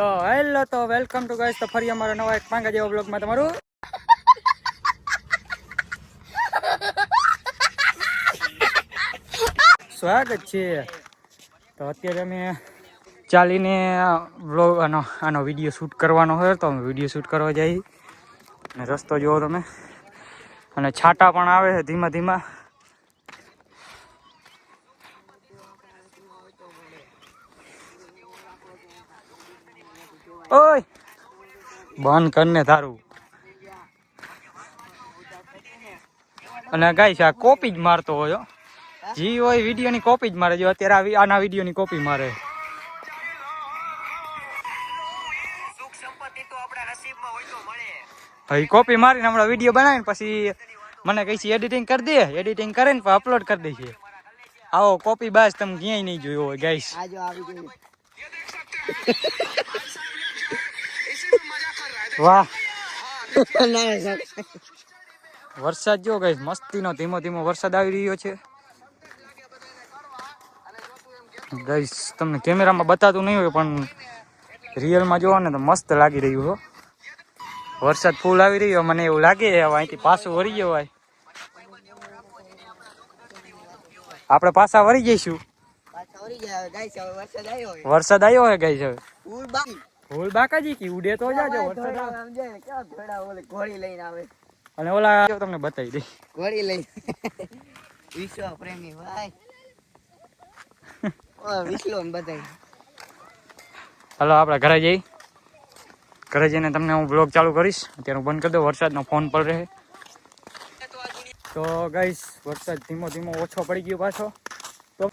તો હેલો, તો welcome to guys. તો ફરી અમારો નવા એક પાંગા જેવા બ્લોગમાં તમારું. સ્વાગત છે. તો અત્યારે અમે ચાલીને બ્લોગ આનો આનો વીડિયો શૂટ કરવાનો હોય તો અમે વીડિયો શૂટ કરવા જઈએ. અને રસ્તો જુઓ તમે. અને છાંટા પણ આવે છે ધીમા ધીમા. ઓય. બંધ કરને તારું. અને ગાઈસ આ કોપી જ મારતો હોય હો. જી હોય વીડિયો ની કોપી જ મારે. જો અત્યારે આ આના વીડિયો ની કોપી મારે. હવે કોપી મારીને હમણાં વીડિયો બનાવીને પછી મને કહી છે એડિટિંગ કરી દે. એડિટિંગ કરીને પછી અપલોડ કરી દઈએ આવો કોપી બાજ તમે ક્યાંય નહીં જોયો હોય ગાઈશ આવી ગયું. વાહ. વરસાદ જો ગાઈસ મસ્તીનો ધીમો ધીમો વરસાદ આવી રહ્યો છે. ગઈશ તમને કેમેરામાં બતાતું નહીં હોય પણ રિયલમાં જોવો ને તો મસ્ત લાગી રહ્યું હો. વરસાદ ફૂલ આવી રહ્યો મને એવું લાગે હવે અહીંથી પાછું વળી ગયો હોય. આપણે પાછા વળી જઈશું. વરસાદ આવ્યો હોય. ગઈ હવે. ફૂલ બાકાજી કી ઉડે તો જાજો ઘોડા ઓલે ઘોડી લઈને આવે? અને ઓલા તમને બતાવી દઈ. ઘોડી લઈ વિશ્વ પ્રેમી ભાઈ. ઓ વિશ્વ બતાવી. હાલો આપણે ઘરે જઈ. ઘરે જઈને તમને હું બ્લોગ ચાલુ કરીશ. અત્યારે હું બંધ કરી દઉં વરસાદનો ફોન પર રહે. તો ગાઈશ વરસાદ ધીમો ધીમો ઓછો પડી ગયો પાછો. તો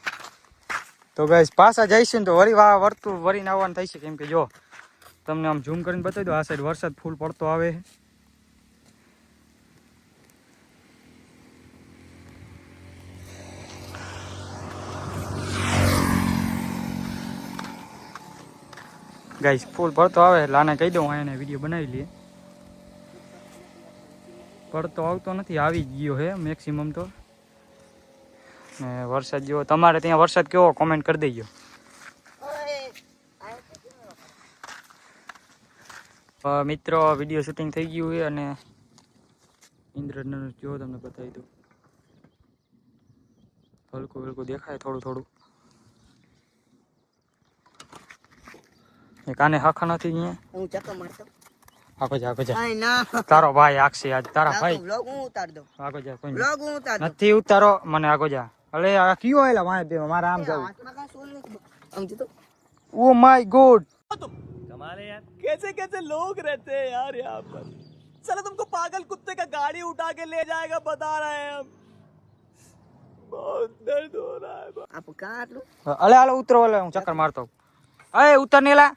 તો ગાઈસ પાછા જઈશું ને તો વરી વા વર્તું વરીને આવવાનું થઈ છે કેમ કે જો તમને આમ ઝૂમ કરીને બતાવી દો, આ સાઈડ વરસાદ ફૂલ પડતો આવે. ગાઈસ ફૂલ પડતો આવે, એટલે આને કહી દઉં એને વીડિયો બનાવી લઈએ. પડતો આવતો નથી, આવી ગયો હે મેક્સિમમ તો. ને વરસાદ જેવો, તમારે ત્યાં વરસાદ કેવો કોમેન્ટ કરી દેજો. મિત્રો વીડિયો શૂટિંગ થઈ ગયું છે અને ઇન્દ્રધનુષ જો તમને બતાવી દઉં. હલકું હલકું દેખાય થોડું થોડું. એ કાને હાખા નથી અહીંયા. હું ચક્કર મારતો. આગો જા આગો જા. તારો ભાઈ આખશે આજ તારા ભાઈ. બ્લોગ હું ઉતાર દઉં. આગો જા કોઈ નહીં. હું ઉતાર નથી ઉતારો મને આગો જા. અલે આ કયો આયેલા વાય બે મારા આમ જાવ ઓ માય સોલ નથી. આમ જો તો ઓ માય ગોડ कैसे कैसे लोग रहते हैं यार यहाँ पर साला तुमको पागल कुत्ते का गाड़ी उठा के ले जाएगा बता रहे हैं हम बहुत दर्द हो रहा है આપું કાં આટલું અલે હાલો ઉતરો અલે હું ચક્કર મારતો અય ઉતર ને એલા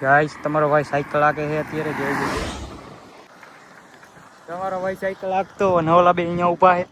ગાઈસ તમારો ભાઈ સાયકલ હાકે છે અત્યારે જોઈ લો તમારો ભાઈ સાયકલ આપતો અને ઓલા બે અહીંયા ઊભા છે.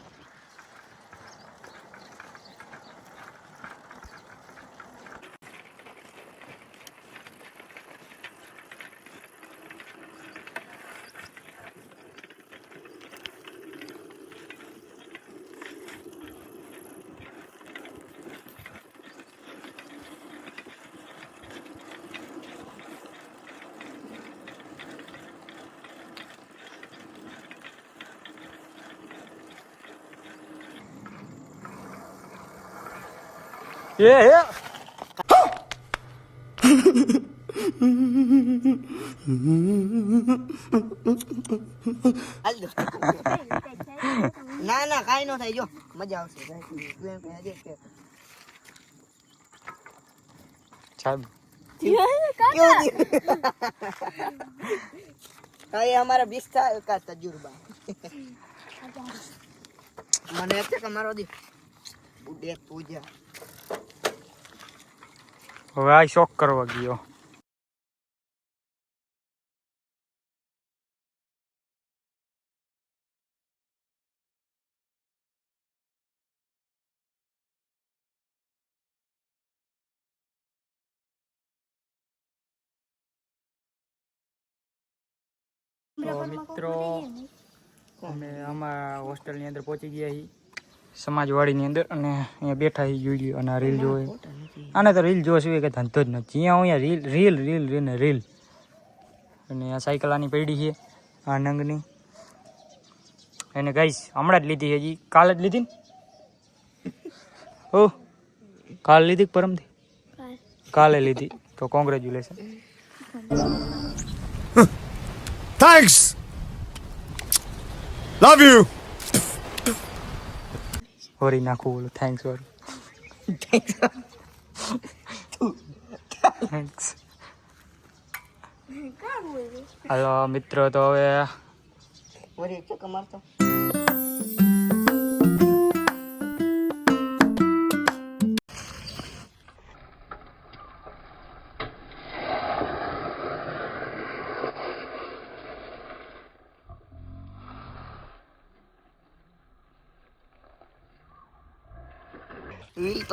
Yeah, yeah. ના ના કઈ નો થાય જો મજા આવશે અમારા બિસ્તા કા તજુર્બા મને કે મારો દી બુડે તું જા હવે આ શોખ કરવા ગયો. મિત્રો અમે અમારા હોસ્ટેલની અંદર પહોંચી ગયા છીએ. સમાજવાડીની અંદર અને અહીંયા બેઠા જોઈ વીડિયો અને આ રીલ જોવે. આને તો રીલ જોવા સિવાય કે ધંધો જ નથી. જ્યાં હું અહીંયા રીલ રીલ રીલ રીલ ને રીલ અને આ સાયકલ આની પડી છે આ નંગની. એને ગઈશ હમણાં જ લીધી હજી. કાલે જ લીધી ને? ઓ કાલ લીધી પરમથી? કાલે. લીધી. તો કોંગ્રેચ્યુલેશન થેન્ક્સ લવ you. વરી નાખું બોલું થેન્ક્સ વરી થેન્ક્સ હાલો મિત્રો તો હવે વળી